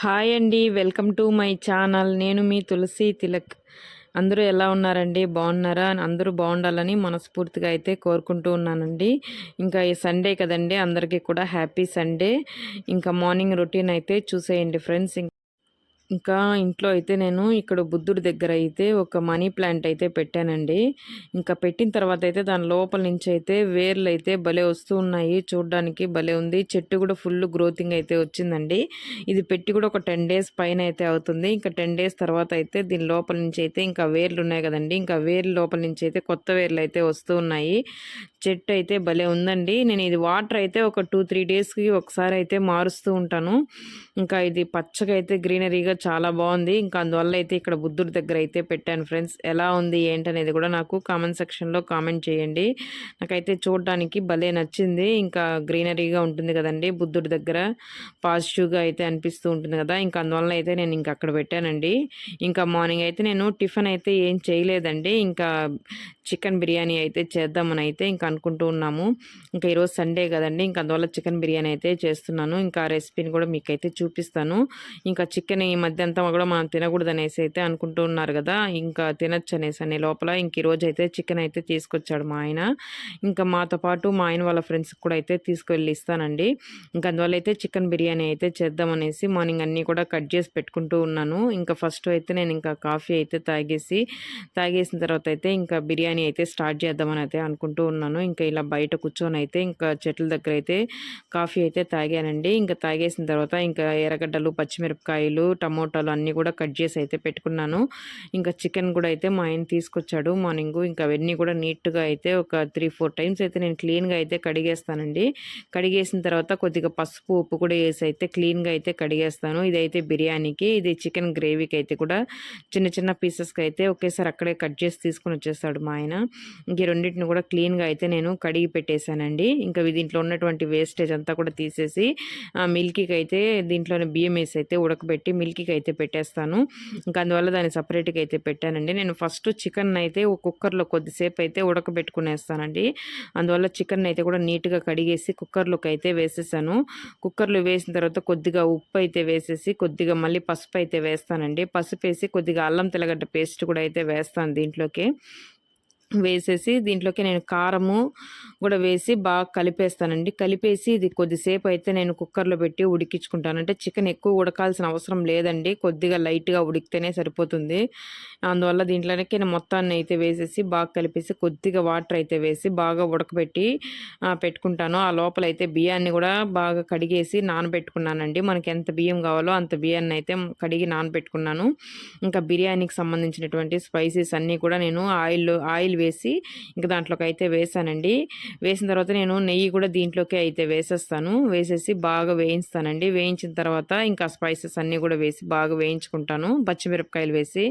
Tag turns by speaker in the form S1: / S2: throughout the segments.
S1: Hi అండి welcome to my channel. నేను మీ తులసి తిలక్. అందరూ ఎలా ఉన్నారండి? బాగున్నారా? అందరూ బాగుండాలని మనస్ఫూర్తిగా అయితే కోరుకుంటూ ఉన్నానండి. ఇంకా ఈ సండే కదండి అందరికీ కూడా హ్యాపీ సండే. ఇంకా మార్నింగ్ రొటీన్ అయితే చూసేయండి ఫ్రెండ్స్. ఇంకా ఇంట్లో అయితే నేను ఇక్కడ బుద్ధుడి దగ్గర అయితే ఒక మనీ ప్లాంట్ అయితే పెట్టానండి. ఇంకా పెట్టిన తర్వాత అయితే దాని లోపల నుంచి అయితే వేర్లు అయితే భలే వస్తూ ఉన్నాయి. చూడడానికి భలే ఉంది. చెట్టు కూడా ఫుల్ గ్రోతింగ్ అయితే వచ్చిందండి. ఇది పెట్టి కూడా ఒక టెన్ డేస్ పైన అయితే అవుతుంది. ఇంకా టెన్ డేస్ తర్వాత అయితే దీని లోపల నుంచి అయితే ఇంకా వేర్లు ఉన్నాయి కదండి. ఇంకా వేర్ల లోపల నుంచి అయితే కొత్త వేర్లు అయితే వస్తూ ఉన్నాయి. చెట్టు అయితే భలే ఉందండి. నేను ఇది వాటర్ అయితే ఒక టూ త్రీ డేస్కి ఒకసారి అయితే మారుస్తూ ఉంటాను. ఇంకా ఇది పచ్చగా అయితే గ్రీనరీగా చాలా బాగుంది. ఇంకా అందువల్ల అయితే ఇక్కడ బుద్ధుడి దగ్గర అయితే పెట్టాను ఫ్రెండ్స్. ఎలా ఉంది ఏంటనేది కూడా నాకు కామెంట్ సెక్షన్లో కామెంట్ చేయండి. నాకైతే చూడడానికి భలే నచ్చింది. ఇంకా గ్రీనరీగా ఉంటుంది కదండి బుద్ధుడి దగ్గర. పాజిటివ్గా అయితే అనిపిస్తూ ఉంటుంది కదా. ఇంకా అందువల్ల అయితే నేను ఇంకా అక్కడ పెట్టానండి. ఇంకా మార్నింగ్ అయితే నేను టిఫిన్ అయితే ఏం చేయలేదండి. ఇంకా చికెన్ బిర్యానీ అయితే చేద్దామని అయితే ఇంకా అనుకుంటూ ఉన్నాము. ఇంకా ఈరోజు సండే కదండి ఇంకా అందువల్ల చికెన్ బిర్యానీ అయితే చేస్తున్నాను. ఇంకా రెసిపీని కూడా మీకు అయితే చూపిస్తాను. ఇంకా చికెన్ ఈ మధ్య అంతా కూడా మనం తినకూడదు అనేసి అయితే అనుకుంటూ ఉన్నారు కదా ఇంకా తినచ్చు అనేసి అనే లోపల ఇంక ఈరోజు అయితే చికెన్ అయితే తీసుకొచ్చాడు మా ఆయన. ఇంకా మాతో పాటు మా ఆయన వాళ్ళ ఫ్రెండ్స్కి కూడా అయితే తీసుకువెళ్ళి ఇస్తానండి. ఇంకా అందువల్ల అయితే చికెన్ బిర్యానీ అయితే చేద్దామనేసి మార్నింగ్ అన్నీ కూడా కట్ చేసి పెట్టుకుంటూ ఉన్నాను. ఇంకా ఫస్ట్ అయితే నేను ఇంకా కాఫీ అయితే తాగేసి తాగేసిన తర్వాత అయితే ఇంకా బిర్యానీ అయితే స్టార్ట్ చేద్దామని అయితే అనుకుంటూ ఉన్నాను. ఇంకా ఇలా బయట కూర్చొని అయితే ఇంకా చెట్ల దగ్గర అయితే కాఫీ అయితే తాగానండి. ఇంకా తాగేసిన తర్వాత ఇంకా ఎర్రగడ్డలు పచ్చిమిరపకాయలు టమోటాలు అన్నీ కూడా కట్ చేసి అయితే పెట్టుకున్నాను. ఇంకా చికెన్ కూడా అయితే మా ఆయన తీసుకొచ్చాడు మార్నింగ్. ఇంకా అవన్నీ కూడా నీట్గా అయితే ఒక త్రీ ఫోర్ టైమ్స్ అయితే నేను క్లీన్గా అయితే కడిగేస్తానండి. కడిగేసిన తర్వాత కొద్దిగా పసుపు ఉప్పు కూడా వేసి అయితే క్లీన్గా అయితే కడిగేస్తాను. ఇదైతే బిర్యానీకి ఇది చికెన్ గ్రేవీకి అయితే కూడా చిన్న చిన్న పీసెస్కి అయితే ఒకేసారి అక్కడే కట్ చేసి తీసుకుని వచ్చేస్తాడు మా ఆయన. ఇంక రెండింటిని కూడా క్లీన్గా అయితే నేను కడిగి పెట్టేశానండి. ఇంకా దీంట్లో ఉన్నటువంటి వేస్టేజ్ అంతా కూడా తీసేసి మిల్కీకి అయితే దీంట్లోనే బియ్యం వేసి అయితే ఉడకబెట్టి మిల్కీకి అయితే పెట్టేస్తాను. ఇంకా అందువల్ల దాన్ని సపరేట్గా అయితే పెట్టానండి. నేను ఫస్ట్ చికెన్ అయితే కుక్కర్లో కొద్దిసేపు అయితే ఉడకబెట్టుకునేస్తానండి. అందువల్ల చికెన్ అయితే కూడా నీట్గా కడిగేసి కుక్కర్లోకి అయితే వేసేసాను. కుక్కర్లో వేసిన తర్వాత కొద్దిగా ఉప్పు అయితే వేసేసి కొద్దిగా మళ్ళీ పసుపు అయితే వేస్తానండి. పసుపు వేసి కొద్దిగా అల్లం తెల్లగడ్డ పేస్ట్ కూడా అయితే వేస్తాను దీంట్లోకి. వేసేసి దీంట్లోకి నేను కారము కూడా వేసి బాగా కలిపేస్తానండి. కలిపేసి ఇది కొద్దిసేపు అయితే నేను కుక్కర్లో పెట్టి ఉడికించుకుంటాను. అంటే చికెన్ ఎక్కువ ఉడకాల్సిన అవసరం లేదండి. కొద్దిగా లైట్గా ఉడికితేనే సరిపోతుంది. అందువల్ల దీంట్లోకి నేను మొత్తాన్ని అయితే వేసేసి బాగా కలిపేసి కొద్దిగా వాటర్ అయితే వేసి బాగా ఉడకబెట్టి పెట్టుకుంటాను. ఆ లోపల అయితే బియ్యాన్ని కూడా బాగా కడిగేసి నానబెట్టుకున్నానండి. మనకి ఎంత బియ్యం కావాలో అంత బియ్యాన్ని అయితే కడిగి నానబెట్టుకున్నాను. ఇంకా బిర్యానీకి సంబంధించినటువంటి స్పైసెస్ అన్నీ కూడా నేను ఆయిల్ ఆయిల్ వేసి ఇంకా దాంట్లోకి అయితే వేసానండి. వేసిన తర్వాత నేను నెయ్యి కూడా దీంట్లోకి అయితే వేసేస్తాను. వేసేసి బాగా వేయిస్తానండి వేయించిన తర్వాత ఇంకా స్పైసెస్ అన్నీ కూడా వేసి బాగా వేయించుకుంటాను. పచ్చిమిరపకాయలు వేసి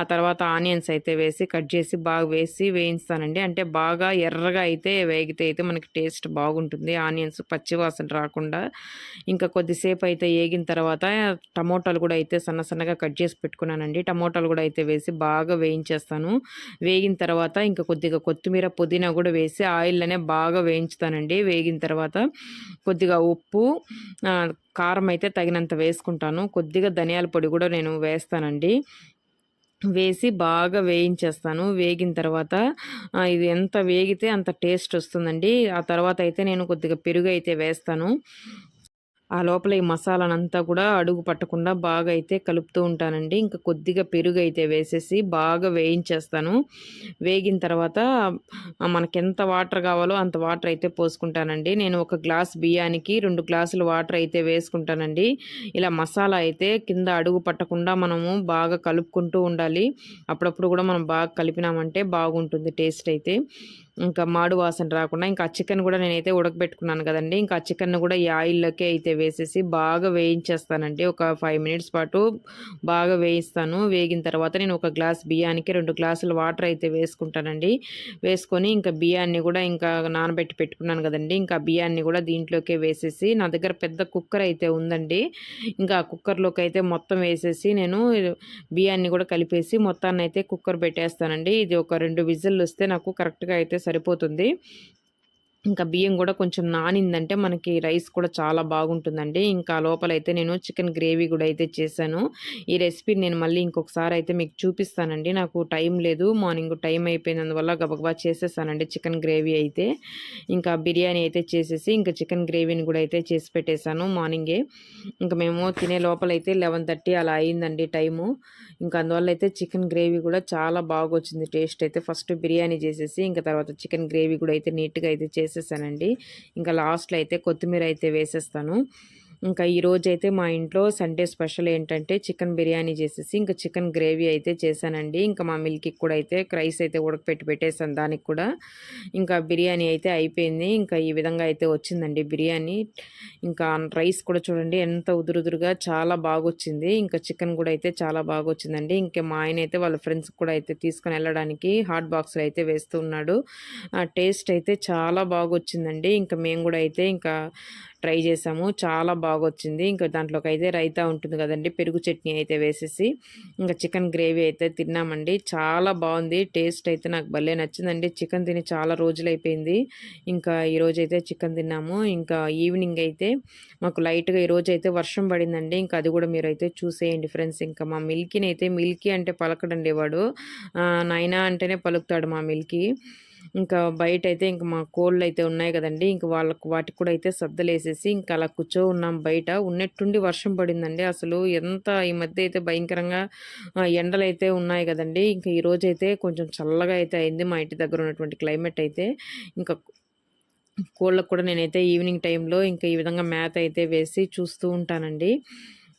S1: ఆ తర్వాత ఆనియన్స్ అయితే వేసి కట్ చేసి బాగా వేసి వేయిస్తానండి అంటే బాగా ఎర్రగా అయితే వేగితే అయితే మనకి టేస్ట్ బాగుంటుంది. ఆనియన్స్ పచ్చివాసన రాకుండా ఇంకా కొద్దిసేపు అయితే వేగిన తర్వాత టమోటాలు కూడా అయితే సన్న సన్నగా కట్ చేసి పెట్టుకున్నానండి. టమోటాలు కూడా అయితే వేసి బాగా వేయించేస్తాను. వేగిన తర్వాత ఇంకా కొద్దిగా కొత్తిమీర పుదీనా కూడా వేసి ఆయిల్లోనే బాగా వేయించుతానండి. వేగిన తర్వాత కొద్దిగా ఉప్పు కారం అయితే తగినంత వేసుకుంటాను. కొద్దిగా ధనియాల పొడి కూడా నేను వేస్తానండి. వేసి బాగా వేయించేస్తాను. వేగిన తర్వాత ఇది ఎంత వేగితే అంత టేస్ట్ వస్తుందండి. ఆ తర్వాత అయితే నేను కొద్దిగా పెరుగు అయితే వేస్తాను. ఆ లోపల ఈ మసాలానంతా కూడా అడుగు పట్టకుండా బాగా అయితే కలుపుతూ ఉంటానండి. ఇంకా కొద్దిగా పెరుగు అయితే వేసేసి బాగా వేయించేస్తాను. వేగిన తర్వాత మనకెంత వాటర్ కావాలో అంత వాటర్ అయితే పోసుకుంటానండి. నేను ఒక గ్లాస్ బియ్యానికి రెండు గ్లాసులు వాటర్ అయితే వేసుకుంటానండి. ఇలా మసాలా అయితే కింద అడుగు పట్టకుండా మనము బాగా కలుపుకుంటూ ఉండాలి. అప్పుడప్పుడు కూడా మనం బాగా కలిపినామంటే బాగుంటుంది టేస్ట్ అయితే. ఇంకా మాడు వాసన రాకుండా ఇంకా ఆ చికెన్ కూడా నేనైతే ఉడకబెట్టుకున్నాను కదండి. ఇంకా ఆ చికెన్ కూడా ఈ ఆయిల్లోకి అయితే వేసేసి బాగా వేయించేస్తానండి. ఒక ఫైవ్ మినిట్స్ పాటు బాగా వేయిస్తాను. వేగిన తర్వాత నేను ఒక గ్లాస్ బియ్యానికి రెండు గ్లాసులు వాటర్ అయితే వేసుకుంటానండి. వేసుకొని ఇంకా బియ్యాన్ని కూడా ఇంకా నానబెట్టి పెట్టుకున్నాను కదండి. ఇంకా బియ్యాన్ని కూడా దీంట్లోకే వేసేసి నా దగ్గర పెద్ద కుక్కర్ అయితే ఉందండి. ఇంకా కుక్కర్లోకి అయితే మొత్తం వేసేసి నేను బియ్యాన్ని కూడా కలిపేసి మొత్తాన్ని అయితే కుక్కర్ పెట్టేస్తానండి. ఇది ఒక రెండు విజిల్ వస్తే నాకు కరెక్ట్గా అయితే సరిపోతుంది. ఇంకా బియ్యం కూడా కొంచెం నానిందంటే మనకి రైస్ కూడా చాలా బాగుంటుందండి. ఇంకా లోపలైతే నేను చికెన్ గ్రేవీ కూడా అయితే చేశాను. ఈ రెసిపీ నేను మళ్ళీ ఇంకొకసారి అయితే మీకు చూపిస్తానండి. నాకు టైం లేదు. మార్నింగ్ టైం అయిపోయినందువల్ల గబగబా చేసేసానండి చికెన్ గ్రేవీ అయితే. ఇంకా బిర్యానీ అయితే చేసేసి ఇంకా చికెన్ గ్రేవీని కూడా అయితే చేసి పెట్టేశాను మార్నింగే. ఇంకా మేము తినే లోపలైతే లెవెన్ థర్టీ అలా అయిందండి టైము. ఇంకా అందువల్ల అయితే చికెన్ గ్రేవీ కూడా చాలా బాగా వచ్చింది టేస్ట్ అయితే. ఫస్ట్ బిర్యానీ చేసేసి ఇంకా తర్వాత చికెన్ గ్రేవీ కూడా అయితే నీట్గా అయితే వేసేసానండి. ఇంకా లాస్ట్లో అయితే కొత్తిమీర అయితే వేసేస్తాను. ఇంకా ఈరోజు అయితే మా ఇంట్లో సండే స్పెషల్ ఏంటంటే చికెన్ బిర్యానీ చేసేసి ఇంకా చికెన్ గ్రేవీ అయితే చేశానండి. ఇంకా మా మిల్క్కి కూడా అయితే రైస్ అయితే ఉడకపెట్టి పెట్టేసాను దానికి కూడా. ఇంకా బిర్యానీ అయితే అయిపోయింది. ఇంకా ఈ విధంగా అయితే వచ్చిందండి బిర్యానీ. ఇంకా రైస్ కూడా చూడండి ఎంత ఉదురుదురుగా చాలా బాగా వచ్చింది ఇంకా చికెన్ కూడా అయితే చాలా బాగా వచ్చిందండి ఇంకా మా ఆయన అయితే వాళ్ళ ఫ్రెండ్స్ కూడా అయితే తీసుకొని వెళ్ళడానికి హాట్ బాక్స్లో అయితే వేస్తూ ఉన్నాడు. టేస్ట్ అయితే చాలా బాగా వచ్చిందండి ఇంకా మేము కూడా అయితే ఇంకా ట్రై చేసాము. చాలా బాగా వచ్చింది ఇంకా దాంట్లోకి అయితే రైతా ఉంటుంది కదండి. పెరుగు చట్నీ అయితే వేసేసి ఇంకా చికెన్ గ్రేవీ అయితే తిన్నామండి. చాలా బాగుంది. టేస్ట్ అయితే నాకు భలే నచ్చిందండి. చికెన్ తిని చాలా రోజులు అయిపోయింది ఇంకా ఈరోజు అయితే చికెన్ తిన్నాము. ఇంకా ఈవినింగ్ అయితే మాకు లైట్గా ఈరోజు అయితే వర్షం పడిందండి. ఇంకా అది కూడా మీరు అయితే చూసేయండి ఫ్రెండ్స్. ఇంకా మా మిల్కీని అయితే మిల్కీ అంటే పలకడండి వాడు. నాయనా అంటేనే పలుకుతాడు మా మిల్కీ. ఇంకా బయట అయితే ఇంకా మా కోళ్ళు అయితే ఉన్నాయి కదండి. ఇంకా వాళ్ళకు వాటికి కూడా అయితే సద్దలేసేసి ఇంకా అలా కూర్చో ఉన్నాం బయట. ఉన్నట్టుండి వర్షం పడిందండి అసలు. ఎంత ఈ మధ్య అయితే భయంకరంగా ఎండలు అయితే ఉన్నాయి కదండి. ఇంకా ఈ రోజు అయితే కొంచెం చల్లగా అయితే అయింది మా ఇంటి దగ్గర ఉన్నటువంటి క్లైమేట్ అయితే. ఇంకా కోళ్ళకు కూడా నేనైతే ఈవినింగ్ టైంలో ఇంకా ఈ విధంగా మ్యాథ్ అయితే వేసి చూస్తూ ఉంటానండి.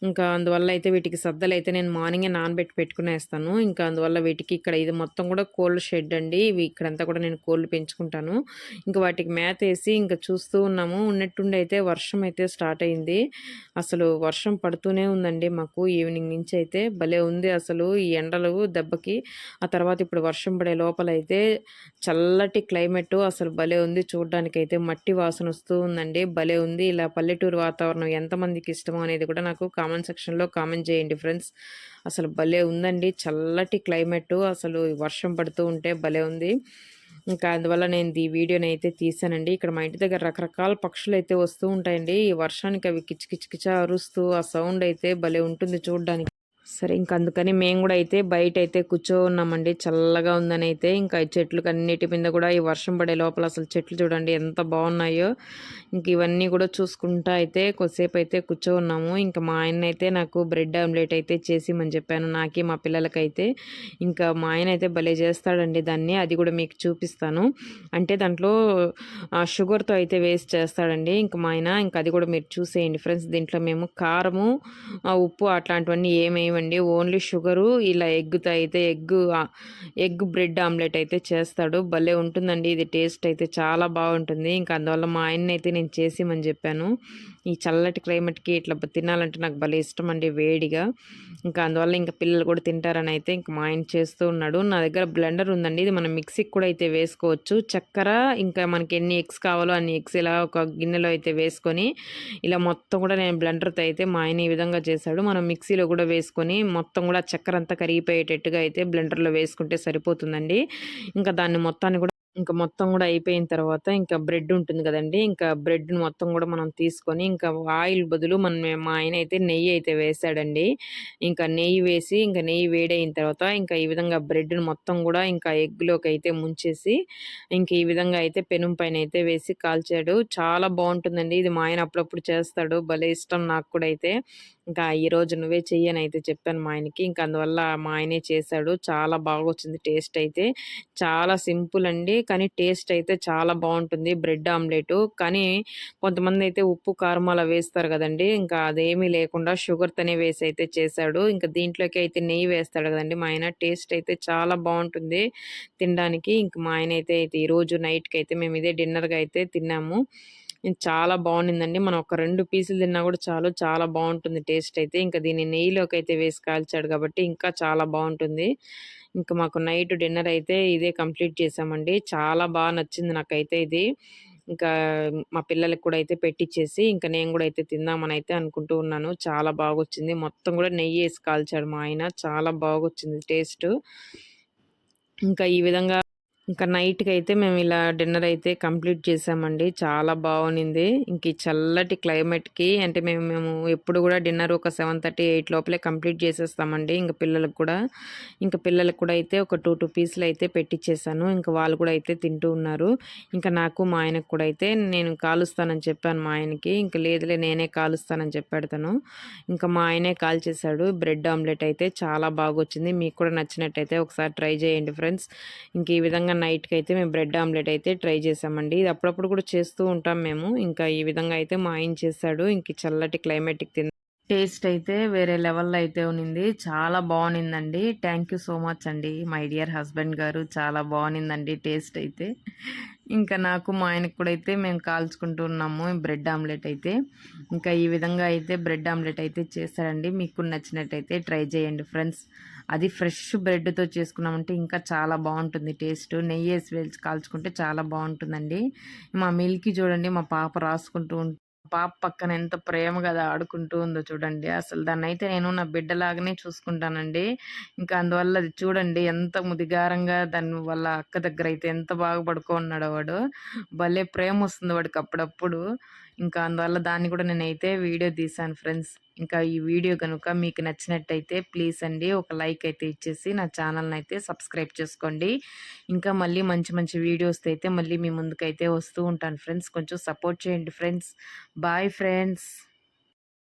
S1: ఇంకా అందువల్ల అయితే వీటికి సద్దలు అయితే నేను మార్నింగే నానబెట్టి పెట్టుకునేస్తాను ఇంకా అందువల్ల వీటికి ఇక్కడ ఇది మొత్తం కూడా కోల్డ్ షెడ్ అండి. ఇవి ఇక్కడంతా కూడా నేను కోళ్ళు పెంచుకుంటాను. ఇంకా వాటికి మేత వేసి ఇంకా చూస్తూ ఉన్నాము. ఉన్నట్టుండి అయితే వర్షం అయితే స్టార్ట్ అయింది. అసలు వర్షం పడుతూనే ఉందండి మాకు. ఈవినింగ్ నుంచి అయితే భలే ఉంది అసలు ఈ ఎండలు దెబ్బకి. ఆ తర్వాత ఇప్పుడు వర్షం పడే లోపల అయితే చల్లటి క్లైమేట్ అసలు భలే ఉంది. చూడడానికైతే అయితే మట్టి వాసన వస్తూ ఉందండి. భలే ఉంది. ఇలా పల్లెటూరు వాతావరణం ఎంతమందికి ఇష్టమో అనేది కూడా నాకు కామెంట్ సెక్షన్లో కామెంట్ చేయండి ఫ్రెండ్స్. అసలు భలే ఉందండి. చల్లటి క్లైమేట్. అసలు వర్షం పడుతూ ఉంటే భలే ఉంది. ఇంకా అందువల్ల నేను ఈ వీడియోని అయితే తీసానండి. ఇక్కడ మా ఇంటి దగ్గర రకరకాల పక్షులు అయితే వస్తూ ఉంటాయండి. ఈ వర్షానికి అవి కిచ్ కిచ్ అరుస్తూ ఆ సౌండ్ అయితే భలే ఉంటుంది చూడడానికి. సరే ఇంక అందుకని మేము కూడా అయితే బయట అయితే కూర్చోన్నామండి. చల్లగా ఉందని అయితే ఇంకా చెట్లు అన్నిటి మీద కూడా ఈ వర్షం పడే లోపల అసలు చెట్లు చూడండి ఎంత బాగున్నాయో. ఇంక ఇవన్నీ కూడా చూసుకుంటా అయితే కొద్దిసేపు అయితే కూర్చో ఉన్నాము ఇంకా మా ఆయన అయితే నాకు బ్రెడ్ ఆమ్లెట్ అయితే చేసిమని చెప్పాను నాకే మా పిల్లలకైతే. ఇంకా మా ఆయన అయితే భలే చేస్తాడండి దాన్ని అది కూడా మీకు చూపిస్తాను. అంటే దాంట్లో షుగర్తో అయితే వేస్ట్ చేస్తాడండి. ఇంకా మా ఆయన ఇంకా అది కూడా మీరు చూసేయండి ఫ్రెండ్స్ దీంట్లో మేము కారము ఉప్పు అట్లాంటివన్నీ ఏమేమి అండి ఓన్లీ షుగరు ఇలా ఎగ్గుతో అయితే ఎగ్ ఎగ్ బ్రెడ్ ఆమ్లెట్ అయితే చేస్తాడు. భలే ఉంటుందండి. ఇది టేస్ట్ అయితే చాలా బాగుంటుంది. ఇంకా అందువల్ల మా ఆయన అయితే నేను చేసిమని చెప్పాను. ఈ చల్లటి క్లైమేట్కి ఇట్లా తినాలంటే నాకు భలే ఇష్టం అండి వేడిగా. ఇంకా అందువల్ల ఇంకా పిల్లలు కూడా తింటారని అయితే ఇంకా మా ఆయన చేస్తూ ఉన్నాడు. నా దగ్గర బ్లెండర్ ఉందండి. ఇది మనం మిక్సీకి కూడా అయితే వేసుకోవచ్చు. చక్కెర ఇంకా మనకి ఎన్ని ఎగ్స్ కావాలో అన్ని ఎగ్స్ ఇలా ఒక గిన్నెలో అయితే వేసుకొని ఇలా మొత్తం కూడా నేను బ్లెండర్తో అయితే మా ఆయన ఈ విధంగా చేశాడు మనం మిక్సీలో కూడా వేసుకొని మొత్తం కూడా చక్కెర అంతా కరిగిపోయేటట్టుగా అయితే బ్లెండర్లో వేసుకుంటే సరిపోతుందండి ఇంకా దాన్ని మొత్తాన్ని కూడా ఇంకా మొత్తం కూడా అయిపోయిన తర్వాత ఇంకా బ్రెడ్ ఉంటుంది కదండి ఇంకా బ్రెడ్‌ని మొత్తం కూడా మనం తీసుకొని ఇంకా ఆయిల్ బదులు మనం మా ఆయన అయితే నెయ్యి అయితే వేసాడండి. ఇంకా నెయ్యి వేసి ఇంకా నెయ్యి వేడైన తర్వాత ఇంకా ఈ విధంగా బ్రెడ్‌ని మొత్తం కూడా ఇంకా ఎగ్‌లోకి అయితే ముంచేసి ఇంకా ఈ విధంగా అయితే పెనుం పైన అయితే వేసి కాల్చాడు. చాలా బాగుంటుందండి ఇది మా ఆయన అప్పుడప్పుడు చేస్తాడు. భలే ఇష్టం నాకు కూడా అయితే. ఇంకా ఈరోజు నువ్వే చెయ్యని అయితే చెప్పాను మా ఆయనకి. ఇంకా అందువల్ల మా ఆయనే చేశాడు. చాలా బాగా వచ్చింది టేస్ట్ అయితే. చాలా సింపుల్ అండి. కానీ టేస్ట్ అయితే చాలా బాగుంటుంది. Bread omelette. కానీ కొంతమంది అయితే ఉప్పు కారం అలా వేస్తారు కదండి. ఇంకా అదేమీ లేకుండా షుగర్తోనే వేసి అయితే చేశాడు. ఇంకా దీంట్లోకి అయితే నెయ్యి వేస్తాడు కదండి మా ఆయన. టేస్ట్ అయితే చాలా బాగుంటుంది తినడానికి. ఇంక మా ఆయన అయితే అయితే ఈరోజు నైట్కి అయితే మేము ఇదే డిన్నర్గా అయితే తిన్నాము. చాలా బాగుండిందండి. మనం ఒక రెండు పీసులు తిన్నా కూడా చాలు చాలా బాగుంటుంది టేస్ట్ అయితే. ఇంకా దీన్ని నెయ్యిలోకి అయితే వేసి కాల్చాడు కాబట్టి ఇంకా చాలా బాగుంటుంది. ఇంకా మాకు నైట్ డిన్నర్ అయితే ఇదే కంప్లీట్ చేసామండి. చాలా బాగా నచ్చింది నాకైతే ఇది. ఇంకా మా పిల్లలకి కూడా అయితే పెట్టించేసి ఇంకా నేను కూడా అయితే తిందామని అయితే అనుకుంటూ ఉన్నాను. చాలా బాగొచ్చింది. మొత్తం కూడా నెయ్యి వేసి కాల్చాడు మా ఆయన. చాలా బాగొచ్చింది టేస్ట్. ఇంకా ఈ విధంగా ఇంకా నైట్కి అయితే మేము ఇలా డిన్నర్ అయితే కంప్లీట్ చేసామండి. చాలా బాగునింది. ఇంక ఈ చల్లటి క్లైమేట్కి అంటే మేము మేము ఎప్పుడు కూడా డిన్నర్ ఒక సెవెన్ థర్టీ ఎయిట్ లోపలే కంప్లీట్ చేసేస్తామండి. ఇంకా పిల్లలకు కూడా ఇంకా పిల్లలకు కూడా అయితే ఒక టూ టూ పీసులు అయితే పెట్టించేసాను ఇంకా వాళ్ళు కూడా అయితే తింటూ ఉన్నారు. ఇంకా నాకు మా ఆయనకు కూడా అయితే నేను కాలుస్తానని చెప్పాను మా ఆయనకి. ఇంకా లేదులే నేనే కాలుస్తానని చెప్పాడు తను ఇంకా మా ఆయనే కాల్ చేశాడు బ్రెడ్ ఆమ్లెట్ అయితే చాలా బాగా వచ్చింది మీకు కూడా నచ్చినట్టయితే ఒకసారి ట్రై చేయండి ఫ్రెండ్స్. ఇంక ఈ విధంగా నైట్కి అయితే మేము బ్రెడ్ ఆమ్లెట్ అయితే ట్రై చేసామండి. ఇది అప్పుడప్పుడు కూడా చేస్తూ ఉంటాం మేము. ఇంకా ఈ విధంగా అయితే మా ఆయన చేశాడు. ఇంక చల్లటి క్లైమేట్కి తిన్న టేస్ట్ అయితే వేరే లెవెల్లో అయితే ఉన్నింది. చాలా బాగునిందండి థ్యాంక్ యూ సో మచ్ అండి. మై డియర్ హస్బెండ్ గారు చాలా బాగునిందండి టేస్ట్ అయితే. ఇంకా నాకు మా ఆయనకు కూడా అయితే మేము కాల్చుకుంటూ ఉన్నాము బ్రెడ్ ఆమ్లెట్ అయితే. ఇంకా ఈ విధంగా అయితే బ్రెడ్ ఆమ్లెట్ అయితే చేస్తారండి. మీకు నచ్చినట్టయితే ట్రై చేయండి ఫ్రెండ్స్. అది ఫ్రెష్ బ్రెడ్తో చేసుకున్నామంటే ఇంకా చాలా బాగుంటుంది టేస్ట్. నెయ్యి వేసి కాల్చుకుంటే చాలా బాగుంటుందండి. మా మిల్కి చూడండి మా పాప రాసుకుంటూ పాప పక్కన ఎంత ప్రేమగా ఆడుకుంటూ ఉందో చూడండి. అసలు దాన్ని అయితే నేను నా బిడ్డలాగానే చూసుకుంటానండి. ఇంకా అందువల్ల అది చూడండి ఎంత ముదిగారంగా దాని వాళ్ళ అక్క దగ్గర అయితే ఎంత బాగా పడుకో ఉన్నాడో వాడు. భలే ప్రేమ వస్తుంది వాడికి అప్పుడప్పుడు. ఇంకా అందువల్ల దాన్ని కూడా నేనైతే వీడియో తీసాను ఫ్రెండ్స్. ఇంకా ఈ వీడియో కనుక మీకు నచ్చినట్టయితే ప్లీజ్ అండి ఒక లైక్ అయితే ఇచ్చేసి నా ఛానల్ని అయితే సబ్స్క్రైబ్ చేసుకోండి. ఇంకా మళ్ళీ మంచి మంచి వీడియోస్ అయితే మళ్ళీ మీ ముందుకైతే వస్తూ ఉంటాను ఫ్రెండ్స్. కొంచెం సపోర్ట్ చేయండి ఫ్రెండ్స్. Bye friends.